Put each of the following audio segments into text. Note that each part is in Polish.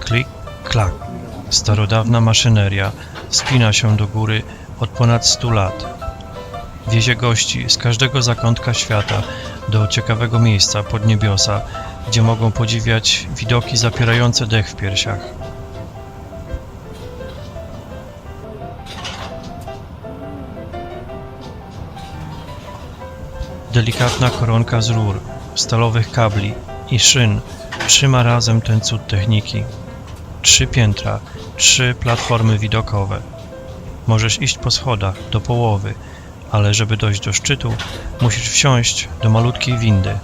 Klik, klak. Starodawna maszyneria spina się do góry od ponad 100 lat. Wiezie gości z każdego zakątka świata do ciekawego miejsca pod niebiosa, gdzie mogą podziwiać widoki zapierające dech w piersiach. Delikatna koronka z rur, stalowych kabli i szyn trzyma razem ten cud techniki. Trzy piętra, trzy platformy widokowe. Możesz iść po schodach do połowy, ale żeby dojść do szczytu, musisz wsiąść do malutkiej windy.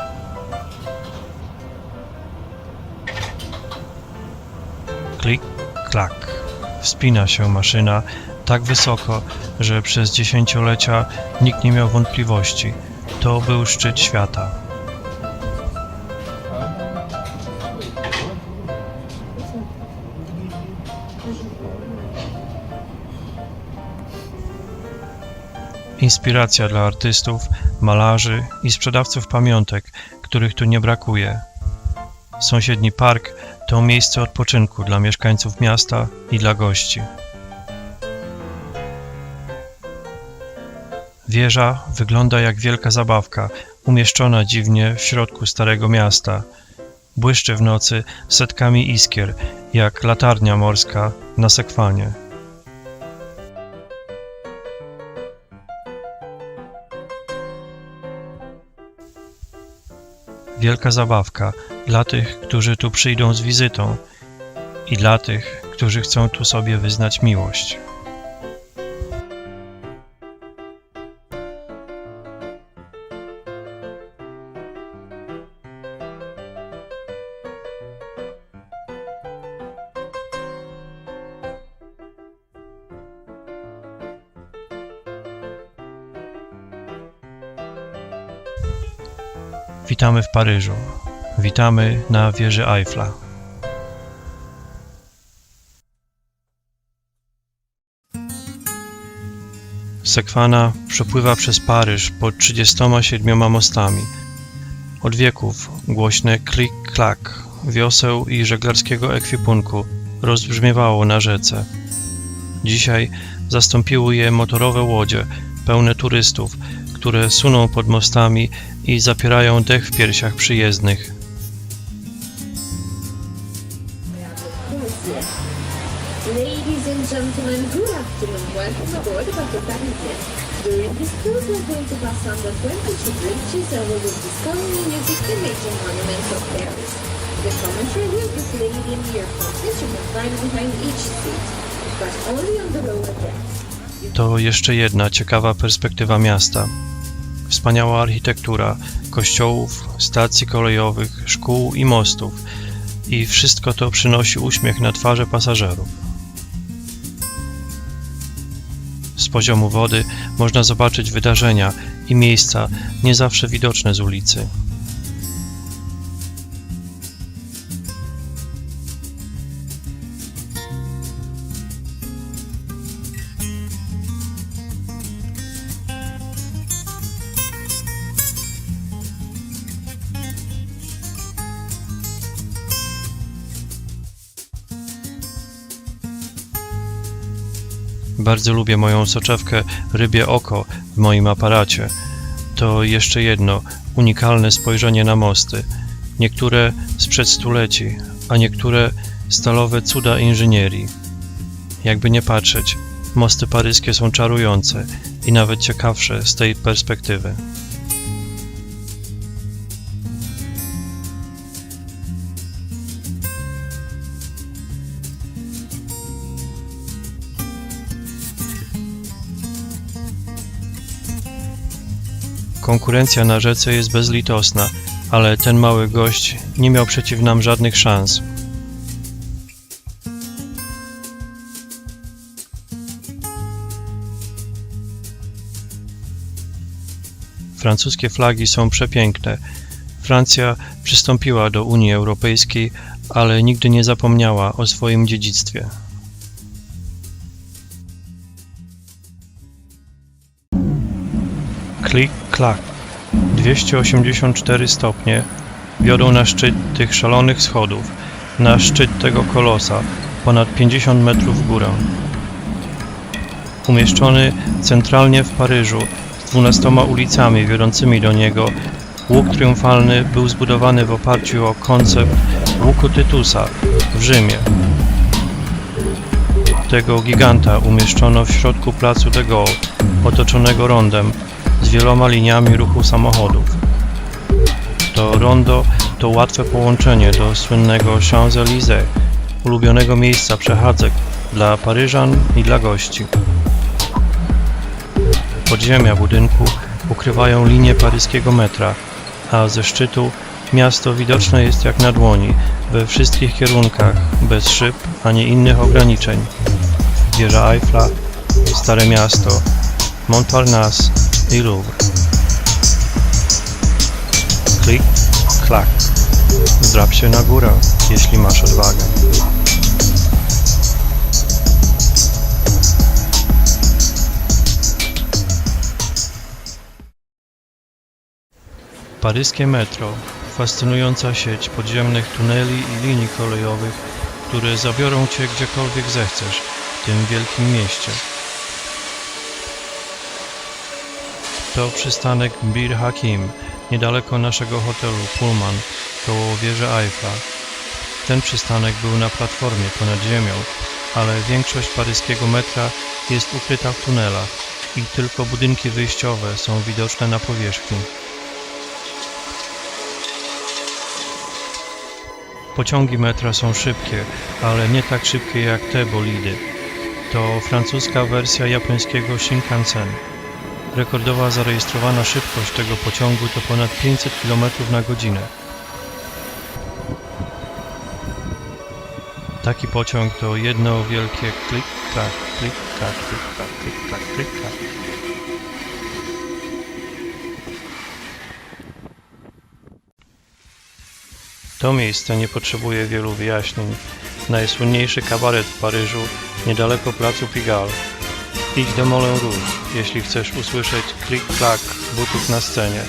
Klik, klak. Wspina się maszyna tak wysoko, że przez dziesięciolecia nikt nie miał wątpliwości. To był szczyt świata. Inspiracja dla artystów, malarzy i sprzedawców pamiątek, których tu nie brakuje. Sąsiedni park to miejsce odpoczynku dla mieszkańców miasta i dla gości. Wieża wygląda jak wielka zabawka, umieszczona dziwnie w środku starego miasta. Błyszczy w nocy setkami iskier, jak latarnia morska na sekwanie. Wielka zabawka dla tych, którzy tu przyjdą z wizytą i dla tych, którzy chcą tu sobie wyznać miłość. Witamy w Paryżu. Witamy na wieży Eiffla. Sekwana przepływa przez Paryż pod 37 mostami. Od wieków głośne klik-klak wioseł i żeglarskiego ekwipunku rozbrzmiewało na rzece. Dzisiaj zastąpiły je motorowe łodzie pełne turystów, które suną pod mostami i zapierają dech w piersiach przyjezdnych. Ladies and gentlemen, good afternoon. Welcome aboard. During this going to pass the 22 bridges and monuments of Paris. The commentary will be played in earphones, which you can find behind each seat, but only on the lower decks. To jeszcze jedna ciekawa perspektywa miasta. Wspaniała architektura kościołów, stacji kolejowych, szkół i mostów. I wszystko to przynosi uśmiech na twarze pasażerów. Z poziomu wody można zobaczyć wydarzenia i miejsca nie zawsze widoczne z ulicy. Bardzo lubię moją soczewkę rybie oko w moim aparacie. To jeszcze jedno unikalne spojrzenie na mosty. Niektóre sprzed stuleci, a niektóre stalowe cuda inżynierii. Jakby nie patrzeć, mosty paryskie są czarujące i nawet ciekawsze z tej perspektywy. Konkurencja na rzece jest bezlitosna, ale ten mały gość nie miał przeciw nam żadnych szans. Francuskie flagi są przepiękne. Francja przystąpiła do Unii Europejskiej, ale nigdy nie zapomniała o swoim dziedzictwie. Klik, klak. 284 stopnie, wiodą na szczyt tych szalonych schodów, na szczyt tego kolosa, ponad 50 metrów w górę. Umieszczony centralnie w Paryżu, z dwunastoma ulicami wiodącymi do niego, łuk triumfalny był zbudowany w oparciu o koncept łuku Tytusa w Rzymie. Tego giganta umieszczono w środku placu de Gaulle, otoczonego rondem z wieloma liniami ruchu samochodów. To rondo to łatwe połączenie do słynnego Champs-Élysées, ulubionego miejsca przechadzek dla Paryżan i dla gości. Podziemia budynku ukrywają linie paryskiego metra, a ze szczytu miasto widoczne jest jak na dłoni, we wszystkich kierunkach, bez szyb ani innych ograniczeń. Wieża Eiffla, Stare Miasto, Montparnasse i Louvre. Klik, klak. Zdrap się na górę, jeśli masz odwagę. Paryskie metro, fascynująca sieć podziemnych tuneli i linii kolejowych, które zabiorą cię gdziekolwiek zechcesz w tym wielkim mieście. To przystanek Bir Hakim, niedaleko naszego hotelu Pullman, koło wieży Eiffla. Ten przystanek był na platformie ponad ziemią, ale większość paryskiego metra jest ukryta w tunelach i tylko budynki wyjściowe są widoczne na powierzchni. Pociągi metra są szybkie, ale nie tak szybkie jak te bolidy. To francuska wersja japońskiego Shinkansen. Rekordowa zarejestrowana szybkość tego pociągu to ponad 500 km na godzinę. Taki pociąg to jedno wielkie klik-klak, klik-klak, klik-klak, klik-klak, klik-klak. To miejsce nie potrzebuje wielu wyjaśnień. Najsłynniejszy kabaret w Paryżu, niedaleko placu Pigalle. Idź do Moulin Rouge, jeśli chcesz usłyszeć klik-klak butów na scenie.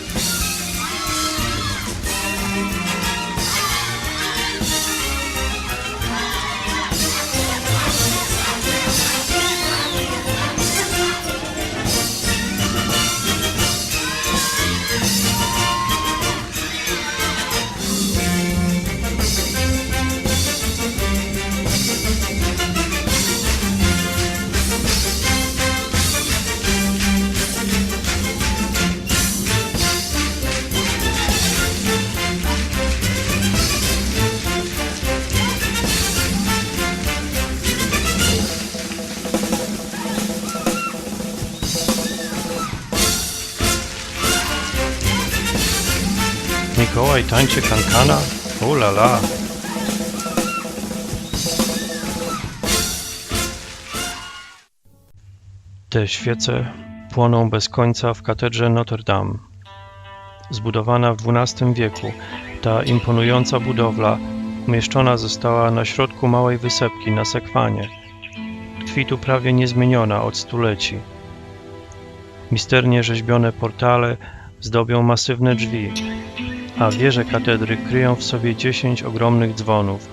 Mikołaj tańczy kankana? O la la! Te świece płoną bez końca w katedrze Notre Dame. Zbudowana w XII wieku, ta imponująca budowla umieszczona została na środku małej wysepki na Sekwanie. Tkwi tu prawie niezmieniona od stuleci. Misternie rzeźbione portale zdobią masywne drzwi, a wieże katedry kryją w sobie dziesięć ogromnych dzwonów.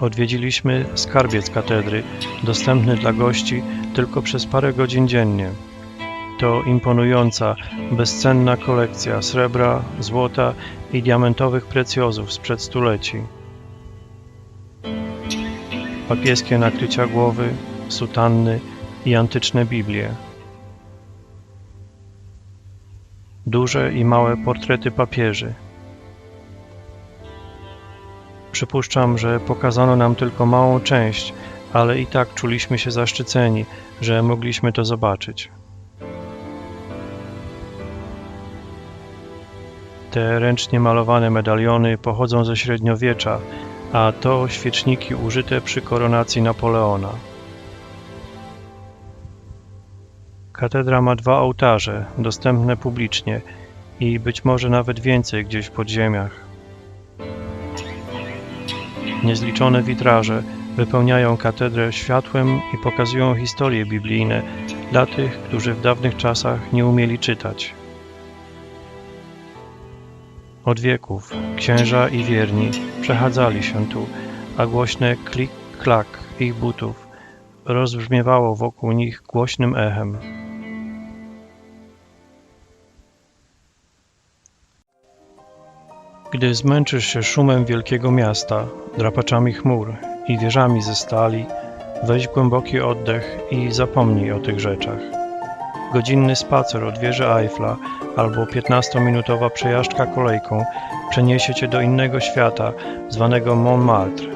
Odwiedziliśmy skarbiec katedry, dostępny dla gości tylko przez parę godzin dziennie. To imponująca, bezcenna kolekcja srebra, złota i diamentowych precjozów sprzed stuleci. Papieskie nakrycia głowy, sutanny i antyczne Biblie. Duże i małe portrety papieży. Przypuszczam, że pokazano nam tylko małą część, ale i tak czuliśmy się zaszczyceni, że mogliśmy to zobaczyć. Te ręcznie malowane medaliony pochodzą ze średniowiecza, a to świeczniki użyte przy koronacji Napoleona. Katedra ma dwa ołtarze, dostępne publicznie i być może nawet więcej gdzieś w podziemiach. Niezliczone witraże Wypełniają katedrę światłem i pokazują historie biblijne dla tych, którzy w dawnych czasach nie umieli czytać. Od wieków księża i wierni przechadzali się tu, a głośne klik-klak ich butów rozbrzmiewało wokół nich głośnym echem. Gdy zmęczysz się szumem wielkiego miasta, drapaczami chmur i wieżami ze stali, weź głęboki oddech i zapomnij o tych rzeczach. Godzinny spacer od wieży Eiffla albo 15-minutowa przejażdżka kolejką przeniesie cię do innego świata, zwanego Montmartre.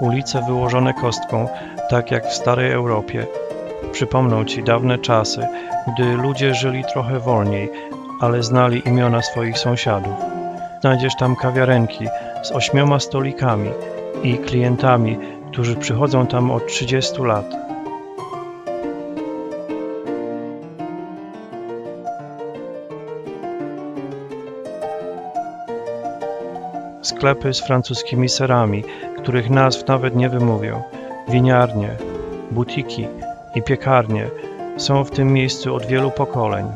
Ulice wyłożone kostką, tak jak w starej Europie, przypomną ci dawne czasy, gdy ludzie żyli trochę wolniej, ale znali imiona swoich sąsiadów. Znajdziesz tam kawiarenki z ośmioma stolikami i klientami, którzy przychodzą tam od 30 lat. Sklepy z francuskimi serami, których nazw nawet nie wymówią, winiarnie, butiki i piekarnie są w tym miejscu od wielu pokoleń.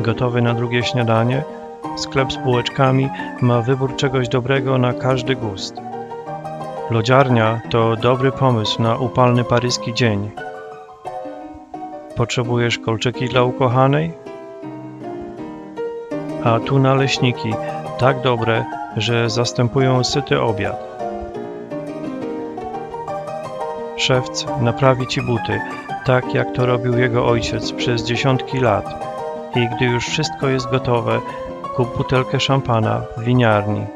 Gotowy na drugie śniadanie? Sklep z bułeczkami ma wybór czegoś dobrego na każdy gust. Lodziarnia to dobry pomysł na upalny paryski dzień. Potrzebujesz kolczyki dla ukochanej? A tu naleśniki, tak dobre, że zastępują syty obiad. Szewc naprawi ci buty, tak jak to robił jego ojciec przez dziesiątki lat. I gdy już wszystko jest gotowe, kup butelkę szampana w winiarni.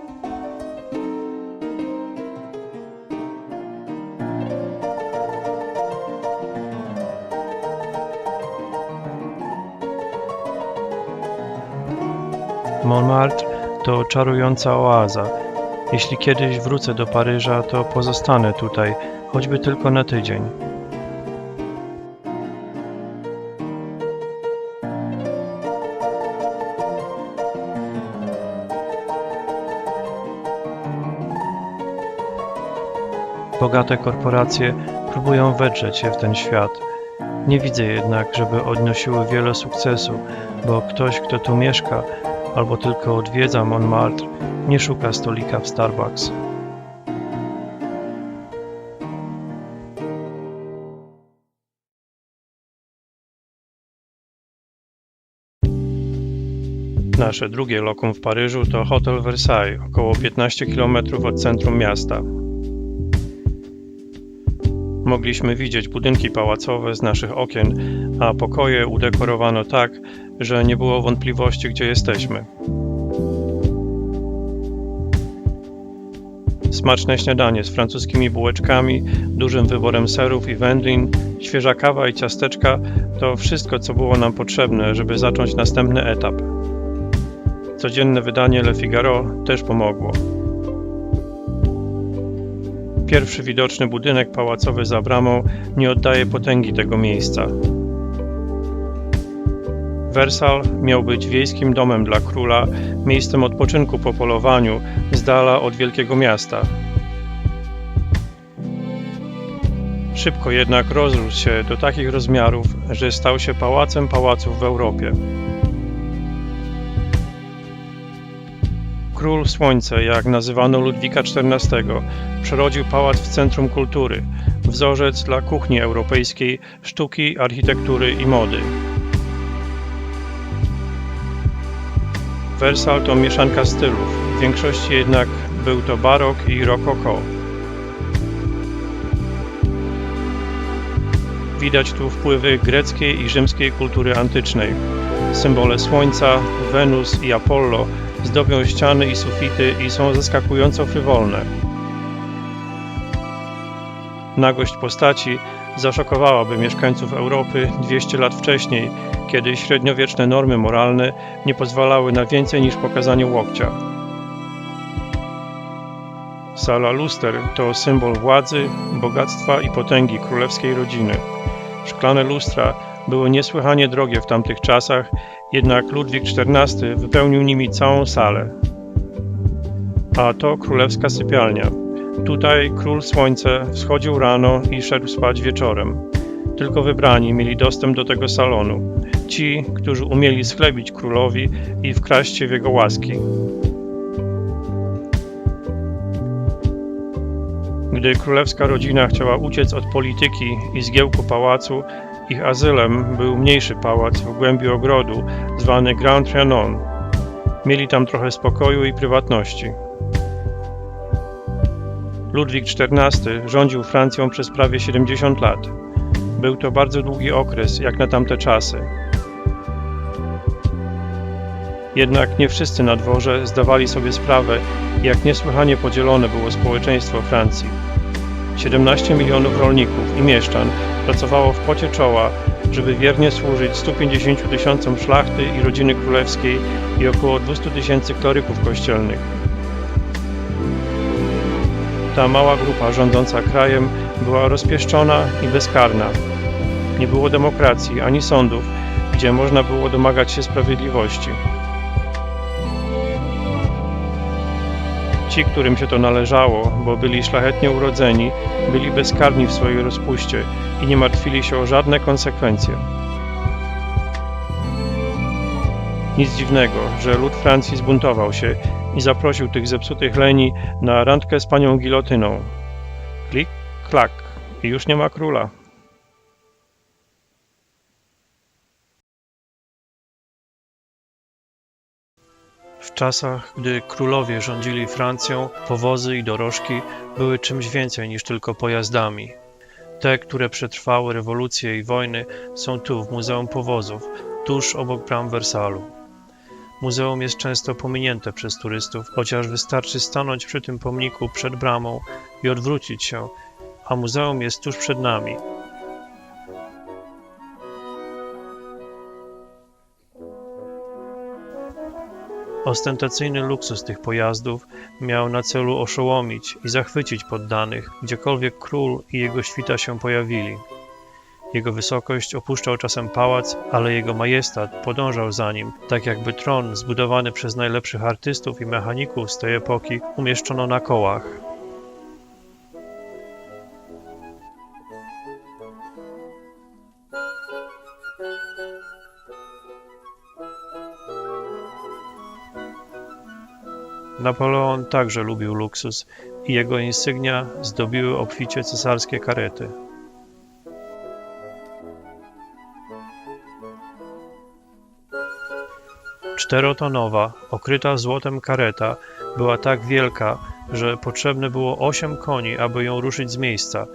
To czarująca oaza. Jeśli kiedyś wrócę do Paryża, to pozostanę tutaj, choćby tylko na tydzień. Bogate korporacje próbują wedrzeć się w ten świat. Nie widzę jednak, żeby odnosiły wiele sukcesu, bo ktoś, kto tu mieszka albo tylko odwiedza Montmartre, nie szuka stolika w Starbucks. Nasze drugie lokum w Paryżu to Hotel Versailles, około 15 km od centrum miasta. Mogliśmy widzieć budynki pałacowe z naszych okien, a pokoje udekorowano tak, że nie było wątpliwości, gdzie jesteśmy. Smaczne śniadanie z francuskimi bułeczkami, dużym wyborem serów i wędlin, świeża kawa i ciasteczka to wszystko, co było nam potrzebne, żeby zacząć następny etap. Codzienne wydanie Le Figaro też pomogło. Pierwszy widoczny budynek pałacowy za bramą nie oddaje potęgi tego miejsca. Wersal miał być wiejskim domem dla króla, miejscem odpoczynku po polowaniu, z dala od wielkiego miasta. Szybko jednak rozrósł się do takich rozmiarów, że stał się pałacem pałaców w Europie. Król Słońce, jak nazywano Ludwika XIV, przerodził pałac w centrum kultury, wzorzec dla kuchni europejskiej, sztuki, architektury i mody. Wersal to mieszanka stylów, w większości jednak był to barok i rokoko. Widać tu wpływy greckiej i rzymskiej kultury antycznej. Symbole Słońca, Wenus i Apollo zdobią ściany i sufity i są zaskakująco frywolne. Nagość postaci zaszokowałaby mieszkańców Europy 200 lat wcześniej, kiedy średniowieczne normy moralne nie pozwalały na więcej niż pokazanie łokcia. Sala luster to symbol władzy, bogactwa i potęgi królewskiej rodziny. Szklane lustra były niesłychanie drogie w tamtych czasach, jednak Ludwik XIV wypełnił nimi całą salę. A to królewska sypialnia. Tutaj król słońce wschodził rano i szedł spać wieczorem. Tylko wybrani mieli dostęp do tego salonu. Ci, którzy umieli schlebić królowi i wkraść się w jego łaski. Gdy królewska rodzina chciała uciec od polityki i zgiełku pałacu, ich azylem był mniejszy pałac w głębi ogrodu, zwany Grand Trianon. Mieli tam trochę spokoju i prywatności. Ludwik XIV rządził Francją przez prawie 70 lat. Był to bardzo długi okres, jak na tamte czasy. Jednak nie wszyscy na dworze zdawali sobie sprawę, jak niesłychanie podzielone było społeczeństwo Francji. 17 milionów rolników i mieszczan pracowało w pocie czoła, żeby wiernie służyć 150 tysiącom szlachty i rodziny królewskiej i około 200 tysięcy kleryków kościelnych. Ta mała grupa rządząca krajem była rozpieszczona i bezkarna. Nie było demokracji ani sądów, gdzie można było domagać się sprawiedliwości. Ci, którym się to należało, bo byli szlachetnie urodzeni, byli bezkarni w swojej rozpuście i nie martwili się o żadne konsekwencje. Nic dziwnego, że lud Francji zbuntował się i zaprosił tych zepsutych leni na randkę z panią gilotyną. Klik, klak i już nie ma króla. W czasach, gdy królowie rządzili Francją, powozy i dorożki były czymś więcej niż tylko pojazdami. Te, które przetrwały rewolucje i wojny, są tu, w Muzeum Powozów, tuż obok bram Wersalu. Muzeum jest często pominięte przez turystów, chociaż wystarczy stanąć przy tym pomniku przed bramą i odwrócić się, a muzeum jest tuż przed nami. Ostentacyjny luksus tych pojazdów miał na celu oszołomić i zachwycić poddanych, gdziekolwiek król i jego świta się pojawili. Jego wysokość opuszczał czasem pałac, ale jego majestat podążał za nim, tak jakby tron zbudowany przez najlepszych artystów i mechaników z tej epoki umieszczono na kołach. Napoleon także lubił luksus i jego insygnia zdobiły obficie cesarskie karety. Czterotonowa, okryta złotem kareta była tak wielka, że potrzebne było osiem koni, aby ją ruszyć z miejsca.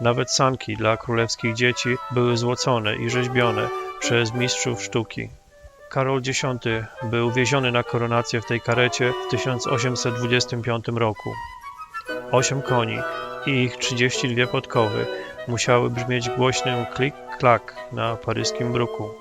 Nawet sanki dla królewskich dzieci były złocone i rzeźbione przez mistrzów sztuki. Karol X był wieziony na koronację w tej karecie w 1825 roku. Osiem koni i ich 32 podkowy musiały brzmieć głośnym klik-klak na paryskim bruku.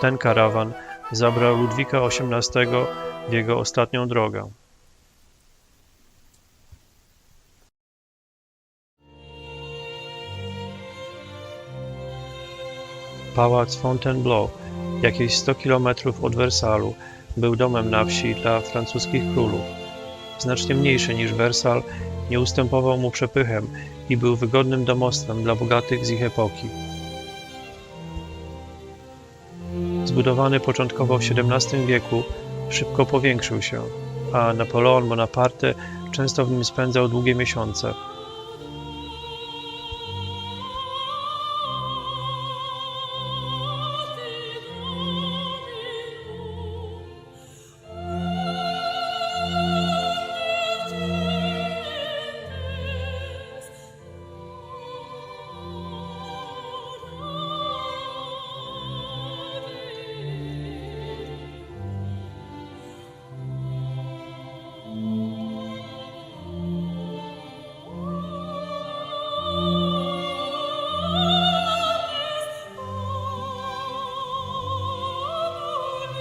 Ten karawan zabrał Ludwika XVIII w jego ostatnią drogę. Pałac Fontainebleau, jakieś 100 km od Wersalu, był domem na wsi dla francuskich królów. Znacznie mniejszy niż Wersal, nie ustępował mu przepychem i był wygodnym domostwem dla bogatych z ich epoki. Zbudowany początkowo w XVII wieku, szybko powiększył się, a Napoleon Bonaparte często w nim spędzał długie miesiące.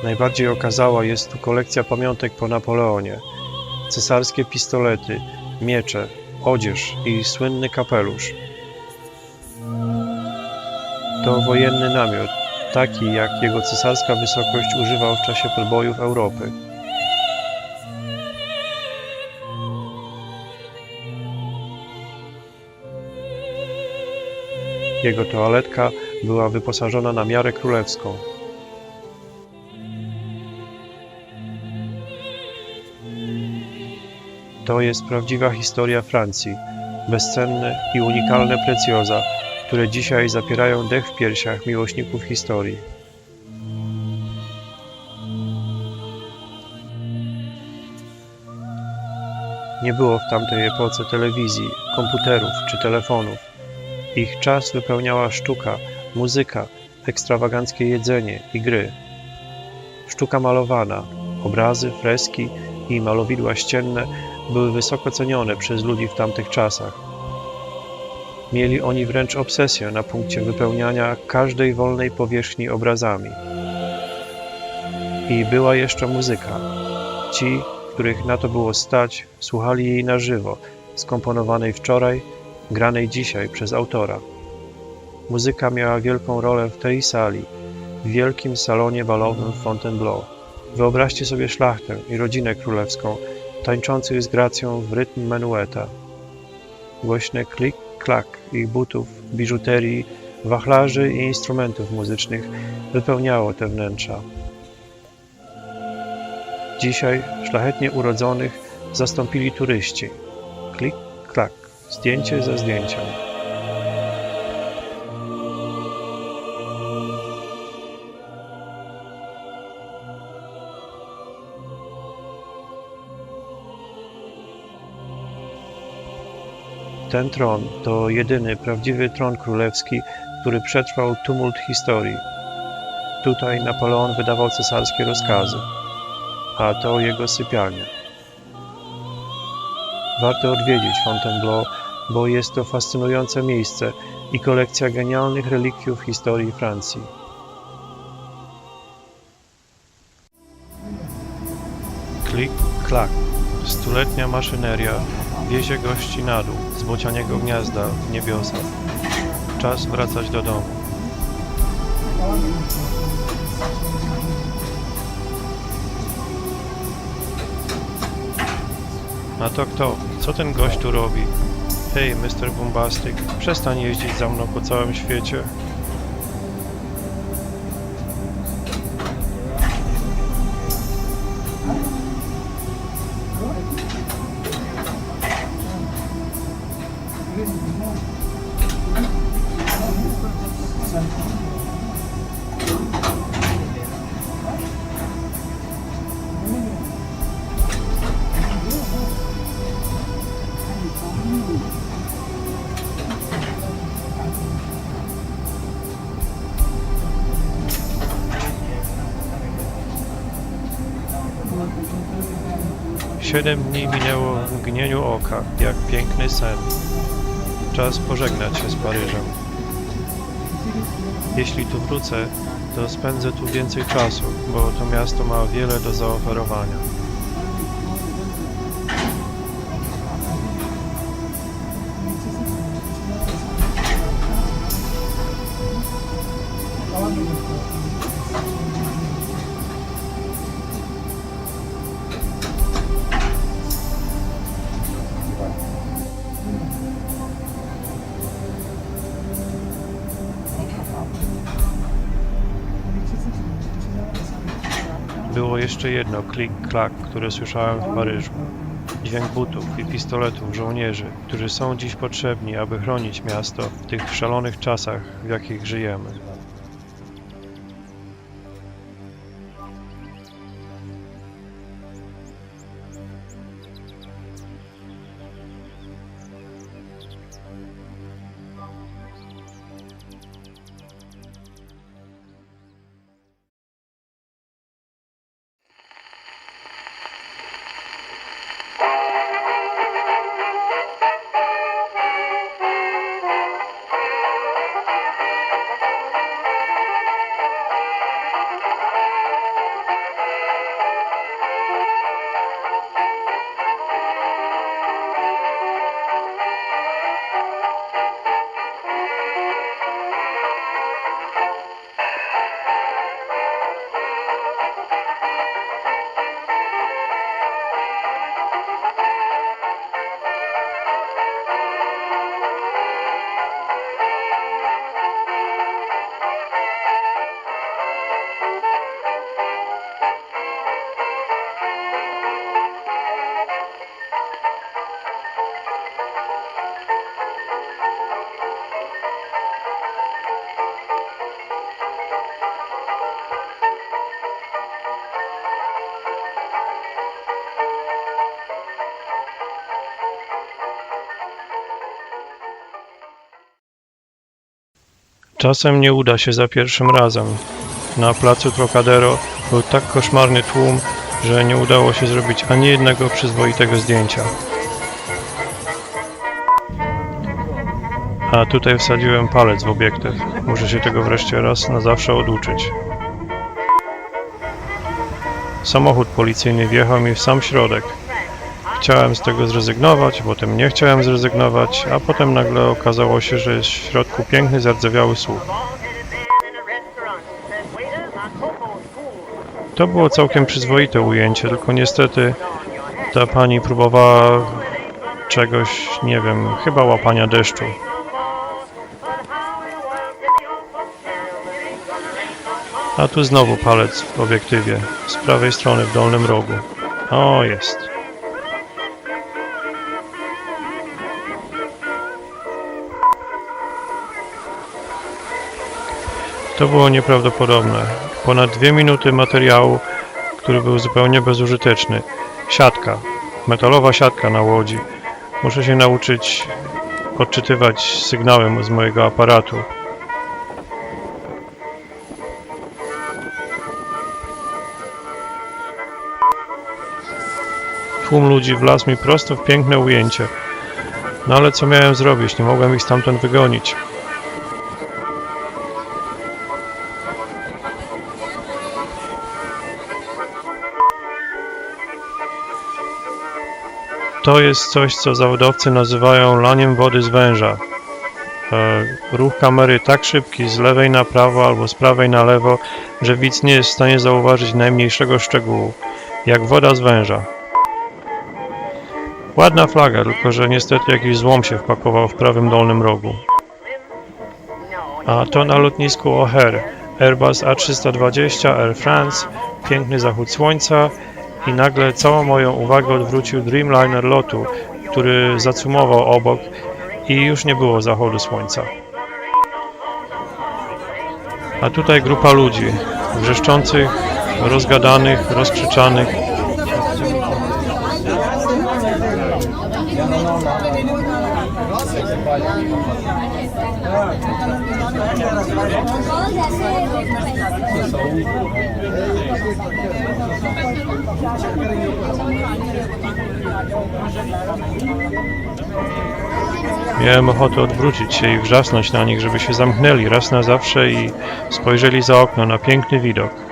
Najbardziej okazała jest tu kolekcja pamiątek po Napoleonie. Cesarskie pistolety, miecze, odzież i słynny kapelusz. To wojenny namiot, taki jak jego cesarska wysokość używał w czasie podbojów Europy. Jego toaletka była wyposażona na miarę królewską. To jest prawdziwa historia Francji, bezcenne i unikalne precjoza, które dzisiaj zapierają dech w piersiach miłośników historii. Nie było w tamtej epoce telewizji, komputerów czy telefonów. Ich czas wypełniała sztuka, muzyka, ekstrawaganckie jedzenie i gry. Sztuka malowana, obrazy, freski i malowidła ścienne były wysoko cenione przez ludzi w tamtych czasach. Mieli oni wręcz obsesję na punkcie wypełniania każdej wolnej powierzchni obrazami. I była jeszcze muzyka. Ci, których na to było stać, słuchali jej na żywo, skomponowanej wczoraj, granej dzisiaj przez autora. Muzyka miała wielką rolę w tej sali, w wielkim salonie balowym w Fontainebleau. Wyobraźcie sobie szlachtę i rodzinę królewską, tańczących z gracją w rytm menueta. Głośne klik, klak ich butów, biżuterii, wachlarzy i instrumentów muzycznych wypełniało te wnętrza. Dzisiaj szlachetnie urodzonych zastąpili turyści. Klik, klak, zdjęcie za zdjęciem. Ten tron to jedyny prawdziwy tron królewski, który przetrwał tumult historii. Tutaj Napoleon wydawał cesarskie rozkazy, a to jego sypialnia. Warto odwiedzić Fontainebleau, bo jest to fascynujące miejsce i kolekcja genialnych relikwiów historii Francji. Klik, klak. Stuletnia maszyneria wiezie gości na dół z bocianiego gniazda w niebiosa. Czas wracać do domu. A to kto? Co ten gość tu robi? Hej, Mr. Bombastic, przestań jeździć za mną po całym świecie. Siedem dni minęło w mgnieniu oka, jak piękny sen. Czas pożegnać się z Paryżem. Jeśli tu wrócę, to spędzę tu więcej czasu, bo to miasto ma wiele do zaoferowania. Było jeszcze jedno klik-klak, które słyszałem w Paryżu. Dźwięk butów i pistoletów żołnierzy, którzy są dziś potrzebni, aby chronić miasto w tych szalonych czasach, w jakich żyjemy. Czasem nie uda się za pierwszym razem. Na placu Trocadero był tak koszmarny tłum, że nie udało się zrobić ani jednego przyzwoitego zdjęcia. A tutaj wsadziłem palec w obiektyw. Muszę się tego wreszcie raz na zawsze oduczyć. Samochód policyjny wjechał mi w sam środek. Chciałem z tego zrezygnować, potem nie chciałem zrezygnować, a potem nagle okazało się, że jest w środku piękny, zardzewiały słup. To było całkiem przyzwoite ujęcie, tylko niestety ta pani próbowała czegoś, nie wiem, chyba łapania deszczu. A tu znowu palec w obiektywie, z prawej strony w dolnym rogu. O, jest. To było nieprawdopodobne. Ponad dwie minuty materiału, który był zupełnie bezużyteczny. Siatka. Metalowa siatka na łodzi. Muszę się nauczyć odczytywać sygnały z mojego aparatu. Tłum ludzi wlazł mi prosto w piękne ujęcie. No ale co miałem zrobić? Nie mogłem ich stamtąd wygonić. To jest coś, co zawodowcy nazywają laniem wody z węża. E, ruch kamery tak szybki z lewej na prawo albo z prawej na lewo, że widz nie jest w stanie zauważyć najmniejszego szczegółu, jak woda z węża. Ładna flaga, tylko że niestety jakiś złom się wpakował w prawym dolnym rogu. A to na lotnisku O'Hare. Airbus A320 Air France, piękny zachód słońca i nagle całą moją uwagę odwrócił Dreamliner lotu, który zacumował obok i już nie było zachodu słońca. A tutaj grupa ludzi, wrzeszczących, rozgadanych, rozkrzyczanych, Miałem ochotę odwrócić się i wrzasnąć na nich, żeby się zamknęli raz na zawsze i spojrzeli za okno na piękny widok.